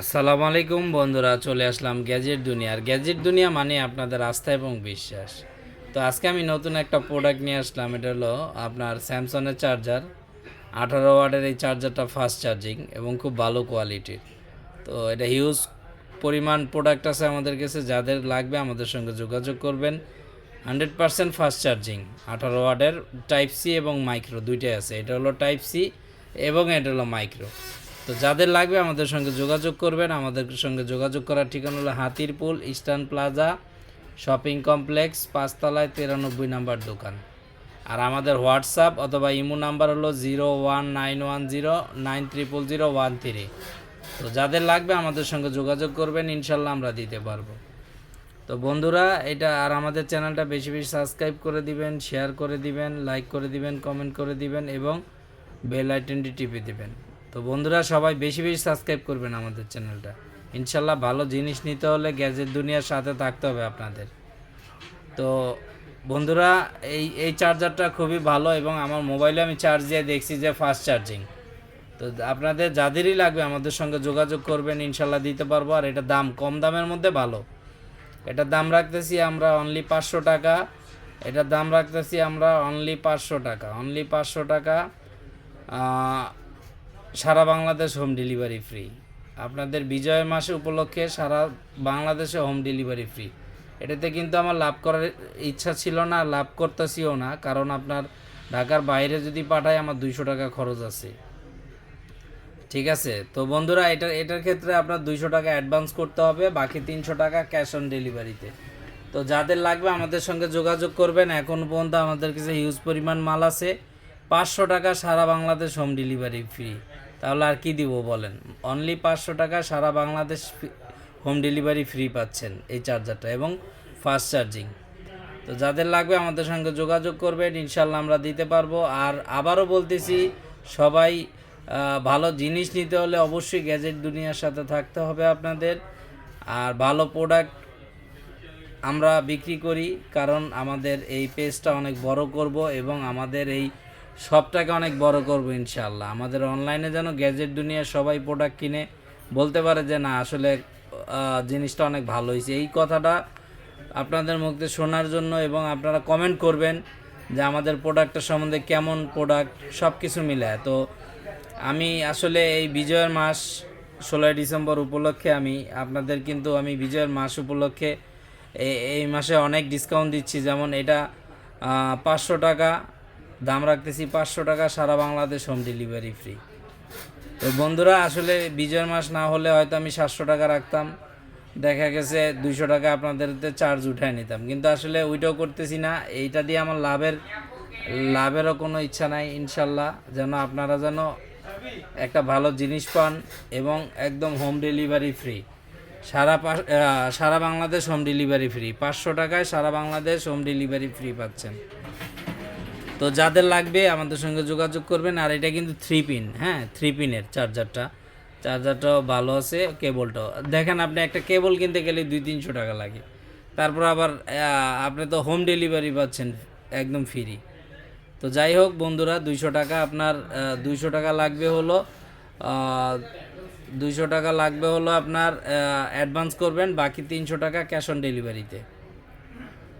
আসসালামু আলাইকুম বন্ধুরা, চলে আসলাম গ্যাজেট দুনিয়ার গ্যাজেট দুনিয়া মানে আপনাদের আস্থা এবং বিশ্বাস। তো আজকে আমি নতুন একটা প্রোডাক্ট নিয়ে আসলাম, এটা হলো আপনার স্যামসংয়ের চার্জার আঠারো ওয়ার্ডের এই চার্জারটা ফাস্ট চার্জিং এবং খুব ভালো কোয়ালিটির তো এটা হিউজ পরিমাণ প্রোডাক্ট আছে আমাদের কাছে, যাদের লাগবে আমাদের সঙ্গে যোগাযোগ করবেন। হান্ড্রেড পারসেন্ট ফাস্ট চার্জিং আঠারো ওয়ার্ডের টাইপ সি এবং মাইক্রো দুইটাই আছে। এটা হলো টাইপ সি এবং এটা হলো মাইক্রো তো যাদের লাগবে আমাদের সঙ্গে যোগাযোগ করবেন, আমাদের সঙ্গে যোগাযোগ করার ঠিকানা হলো Hatirpool eastern plaza shopping complex, পাঁচতলায় তিরানব্বই নাম্বার দোকান। আর আমাদের হোয়াটসঅ্যাপ অথবা ইমো নাম্বার হলো zero one nine one zero nine triple zero one three. তো যাদের লাগবে আমাদের সঙ্গে যোগাযোগ করবেন, ইনশাল্লাহ আমরা দিতে পারব। তো বন্ধুরা, এটা আর আমাদের চ্যানেলটা বেশি বেশি সাবস্ক্রাইব করে দিবেন, শেয়ার করে দিবেন, লাইক করে দিবেন, কমেন্ট করে দিবেন এবং বেল আইকনটি টিপে দিবেন। তো বন্ধুরা, সবাই বেশি বেশি সাবস্ক্রাইব করবেন আমাদের চ্যানেলটা ইনশাল্লাহ ভালো জিনিস নিতে হলে গ্যাজেট দুনিয়ার সাথে থাকতে হবে আপনাদের। তো বন্ধুরা, এই এই চার্জারটা খুবই ভালো এবং আমার মোবাইলে আমি চার্জ দিয়ে দেখছি যে ফাস্ট চার্জিং তো আপনাদের যাদেরই লাগবে আমাদের সঙ্গে যোগাযোগ করবেন, ইনশাল্লাহ দিতে পারব। আর এটা দাম কম দামের মধ্যে ভালো। এটার দাম রাখতেছি আমরা অনলি পাঁচশো টাকা। এটার দাম রাখতেছি আমরা অনলি পাঁচশো টাকা। অনলি পাঁচশো টাকা সারা বাংলাদেশ হোম ডেলিভারি ফ্রি। আপনাদের বিজয় মাসে উপলক্ষে সারা বাংলাদেশে হোম ডেলিভারি ফ্রি। এটাতে কিন্তু আমার লাভ করার ইচ্ছা ছিল না, লাভ করতেছিও না, কারণ আপনার ঢাকার বাইরে যদি পাঠাই আমার দুইশো টাকা খরচ আছে। ঠিক আছে? তো বন্ধুরা, এটা, এটার ক্ষেত্রে আপনার দুইশো টাকা অ্যাডভান্স করতে হবে, বাকি তিনশো টাকা ক্যাশ অন ডেলিভারিতে তো। যাদের লাগবে আমাদের সঙ্গে যোগাযোগ করবেন। এখন পর্যন্ত আমাদের কাছে হিউজ পরিমাণ মাল আছে। পাঁচশো টাকা সারা বাংলাদেশ হোম ডেলিভারি ফ্রি তাহলে আর কি দিব বলেন? অনলি পাঁচশো টাকা সারা বাংলাদেশ হোম ডেলিভারি ফ্রি পাচ্ছেন এই চার্জারটা এবং ফাস্ট চার্জিং তো যাদের লাগবে আমাদের সঙ্গে যোগাযোগ করবেন ইনশাল্লাহ আমরা দিতে পারব। আর আবারও বলতেছি, সবাই ভালো জিনিস নিতে হলে অবশ্যই গ্যাজেট দুনিয়ার সাথে থাকতে হবে আপনাদের। আর ভালো প্রোডাক্ট আমরা বিক্রি করি, কারণ আমাদের এই পেজটা অনেক বড় করব এবং আমাদের এই সবটাকে অনেক বড় করব ইনশাল্লাহ আমাদের অনলাইনে যেন গ্যাজেট দুনিয়ার সবাই প্রোডাক্ট কিনে বলতে পারে যে, না, আসলে জিনিসটা অনেক ভালো হয়েছে। এই কথাটা আপনাদের মুখে শোনার জন্য এবং আপনারা কমেন্ট করবেন যে, আমাদের প্রোডাক্টের সম্বন্ধে কেমন প্রোডাক্ট সব কিছু মিলে তো আমি আসলে এই বিজয়ের মাস ষোলোই ডিসেম্বর উপলক্ষে আমি, আপনাদের কিন্তু আমি বিজয়ের মাস উপলক্ষে এই মাসে অনেক ডিসকাউন্ট দিচ্ছি। যেমন এটা পাঁচশো টাকা দাম রাখতেছি পাঁচশো টাকা, সারা বাংলাদেশ হোম ডেলিভারি ফ্রি তো বন্ধুরা, আসলে বিজয়ের মাস না হলে হয়তো আমি সাতশো টাকা রাখতাম। দেখা গেছে দুইশো টাকা আপনাদের চার্জ উঠায় নিতাম। কিন্তু আসলে ওইটাও করতেছি না। এইটা দিয়ে আমার লাভের, লাভেরও কোনো ইচ্ছা নাই, ইনশাল্লাহ। যেন আপনারা যেন একটা ভালো জিনিস পান এবং একদম হোম ডেলিভারি ফ্রি সারা সারা বাংলাদেশ হোম ডেলিভারি ফ্রি পাঁচশো টাকায় সারা বাংলাদেশ হোম ডেলিভারি ফ্রি পাচ্ছেন। তো যাদের লাগবে আমাদের সঙ্গে যোগাযোগ করবেন, আর এটা কিন্তু থ্রি পিন হ্যাঁ থ্রি পিনের চার্জারটা চার্জারটাও ভালো আছে কেবলটাও দেখেন আপনি একটা কেবল কিনতে গেলে দুই তিনশো টাকা লাগে। তারপর আবার আপনি তো হোম ডেলিভারি পাচ্ছেন একদম ফ্রি তো যাই হোক বন্ধুরা, দুইশো টাকা আপনার দুইশো টাকা লাগবে হলো দুইশো টাকা লাগবে হলো আপনার অ্যাডভান্স করবেন, বাকি তিনশো টাকা ক্যাশ অন ডেলিভারিতে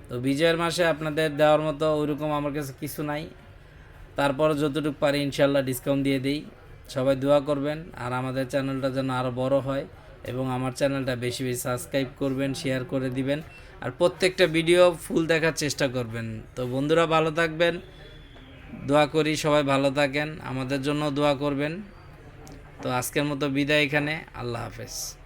তো বিজয়ের মাসে আপনাদের দেওয়ার মতো ওইরকম আমার কাছে কিছু নাই। তারপর যতটুকু পারি ইনশাল্লাহ ডিসকাউন্ট দিয়ে দিই। সবাই দোয়া করবেন আর আমাদের চ্যানেলটা যেন আরও বড় হয় এবং আমার চ্যানেলটা বেশি বেশি সাবস্ক্রাইব করবেন শেয়ার করে দিবেন আর প্রত্যেকটা ভিডিও ফুল দেখার চেষ্টা করবেন। তো বন্ধুরা ভালো থাকবেন। দোয়া করি সবাই ভালো থাকেন। আমাদের জন্য দোয়া করবেন। তো আজকের মতো বিদায় এখানে। আল্লাহ হাফেজ।